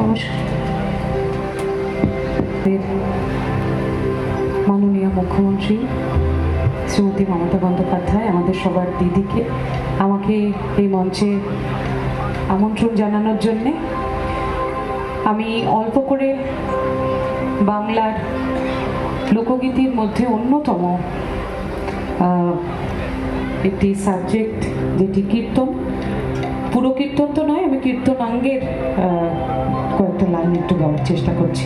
নমস্কার। মাননীয় মুখ্যমন্ত্রী শ্রীমতী মমতা বন্দ্যোপাধ্যায়, আমাদের সবার দিদিকে, আমাকে এই মঞ্চে আমন্ত্রণ জানানোর জন্যে আমি অল্প করে বাংলার লোকগীতির মধ্যে অন্যতম একটি সাবজেক্ট, যেটি কীর্তন পুরো কীর্তন তো নয় আমি কীর্তনাঙ্গের কয়েকটা লাইন একটু গাওয়ার চেষ্টা করছি।